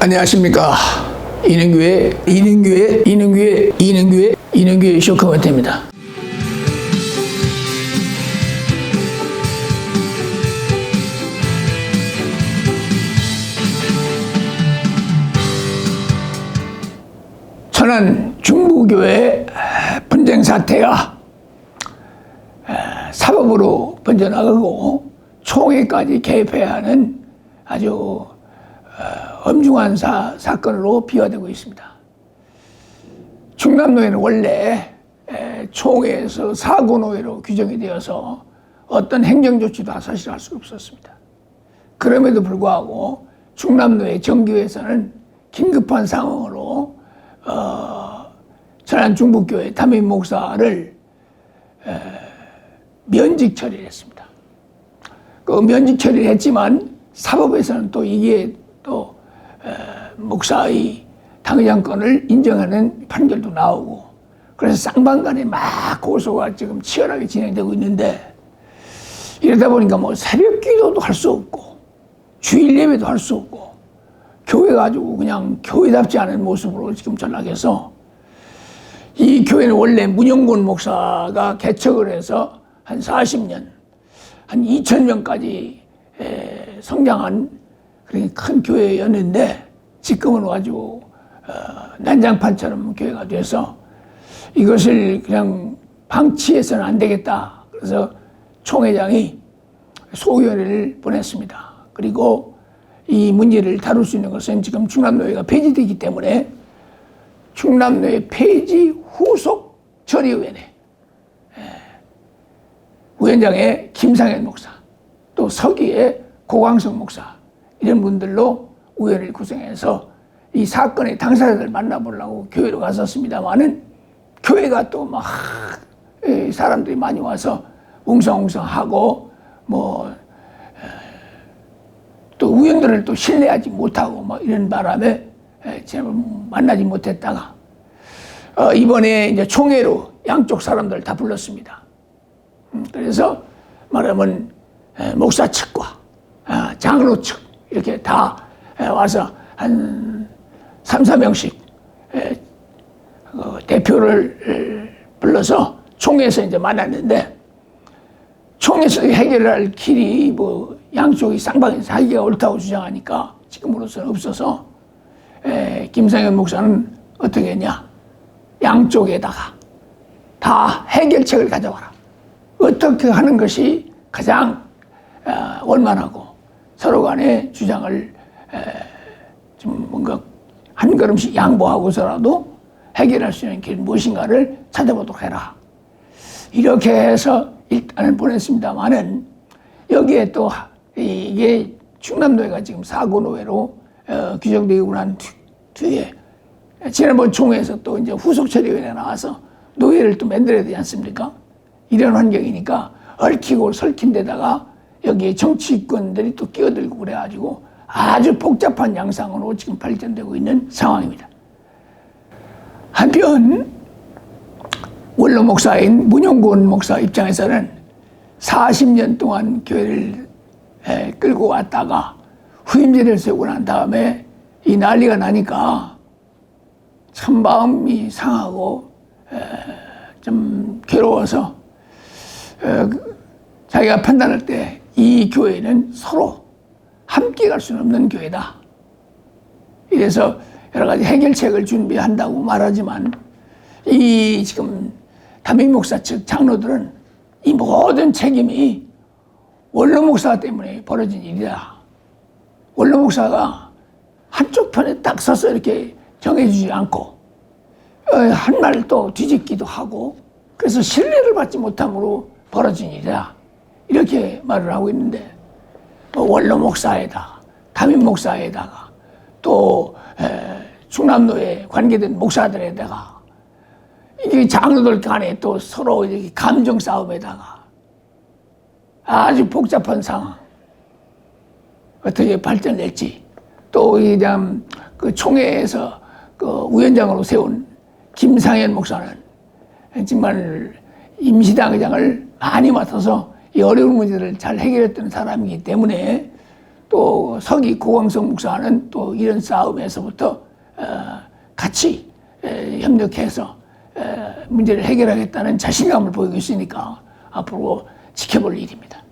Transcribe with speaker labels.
Speaker 1: 안녕하십니까 이능규의 이능규의 이능규의 이능규의 이능규의 쇼커먼트입니다. 천안 중부교회 분쟁 사태가 사법으로 번져나가고 총회까지 개입해야 하는 아주 어, 엄중한 사, 사건으로 비화되고 있습니다. 충남노예는 원래 에, 총회에서 사고노예로 규정이 되어서 어떤 행정조치도 사실 할 수가 없었습니다. 그럼에도 불구하고 충남노예 정규에서는 긴급한 상황으로 어, 천안 중북교회 담임 목사를 에, 면직 처리를 했습니다. 그 면직 처리를 했지만 사법에서는 또 이게 또 에, 목사의 당의장권을 인정하는 판결도 나오고 그래서 쌍방간에 막 고소가 지금 치열하게 진행되고 있는데 이러다 보니까 뭐 새벽 기도도 할 수 없고 주일 예배도 할 수 없고 교회 가지고 그냥 교회답지 않은 모습으로 지금 전락해서 이 교회는 원래 문영곤 목사가 개척을 해서 한 40년 한 2천 명까지 성장한 그런 큰 교회였는데 지금은 아주 어, 난장판처럼 교회가 돼서 이것을 그냥 방치해서는 안 되겠다. 그래서 총회장이 소위원회를 보냈습니다. 그리고 이 문제를 다룰 수 있는 것은 지금 충남노예가 폐지되기 때문에 충남노예 폐지 후속 처리위원회 위원장의 김상현 목사 또 서기의 고광석 목사 이런 분들로 우연을 구성해서 이 사건의 당사자들 만나보려고 교회로 갔었습니다만은 교회가 또 막 사람들이 많이 와서 웅성웅성하고 뭐 또 우연들을 또 신뢰하지 못하고 막 이런 바람에 제가 만나지 못했다가 어 이번에 이제 총회로 양쪽 사람들 다 불렀습니다. 음, 그래서 말하면 목사 측과 아, 장로 측 이렇게 다 와서 한 3, 4명씩 그 대표를 불러서 총회에서 이제 만났는데 총회에서 해결할 길이 뭐 양쪽이 쌍방에서 하기가 옳다고 주장하니까 지금으로서는 없어서 김상현 목사는 어떻게 했냐? 양쪽에다가 다 해결책을 가져와라. 어떻게 하는 것이 가장 어, 원만하고 서로 간의 주장을 좀 뭔가 한 걸음씩 양보하고서라도 해결할 수 있는 길 무엇인가를 찾아보도록 해라. 이렇게 해서 일단은 보냈습니다만은 여기에 또 이게 충남노예가 지금 사고노예로 어, 규정되고 난 뒤에 지난번 총회에서 또 이제 후속 처리위원회 나와서 노예를 또 만들어야 되지 않습니까? 이런 환경이니까 얽히고 설킨 데다가 여기에 정치권들이 또 끼어들고 그래가지고 아주 복잡한 양상으로 지금 발전되고 있는 상황입니다. 한편 원로 목사인 문영곤 목사 입장에서는 40년 동안 교회를 끌고 왔다가 후임제를 세우고 난 다음에 이 난리가 나니까 참 마음이 상하고 좀 괴로워서 자기가 판단할 때 이 교회는 서로 함께 갈 수는 없는 교회다. 이래서 여러 가지 해결책을 준비한다고 말하지만 이 지금 담임 목사 측 장로들은 이 모든 책임이 원로 목사 때문에 벌어진 일이다. 원로 목사가 한쪽 편에 딱 서서 이렇게 정해주지 않고 어, 한말 또 뒤집기도 하고 그래서 신뢰를 받지 못함으로 벌어진 일이다. 이렇게 말을 하고 있는데 뭐 원로 목사에다가 담임 목사에다가 또 충남로에 관계된 목사들에다가 이게 장로들 간에 또 서로 감정 싸움에다가 아주 복잡한 상황. 어떻게 발전될지. 또 이장 그 총회에서 그 위원장으로 세운 김상현 목사는 정말 임시당 의장을 많이 맡아서 이 어려운 문제를 잘 해결했던 사람이기 때문에 또 서기 고광석 목사는 또 이런 싸움에서부터 어, 같이 에, 협력해서 에, 문제를 해결하겠다는 자신감을 보이고 있으니까 앞으로 지켜볼 일입니다.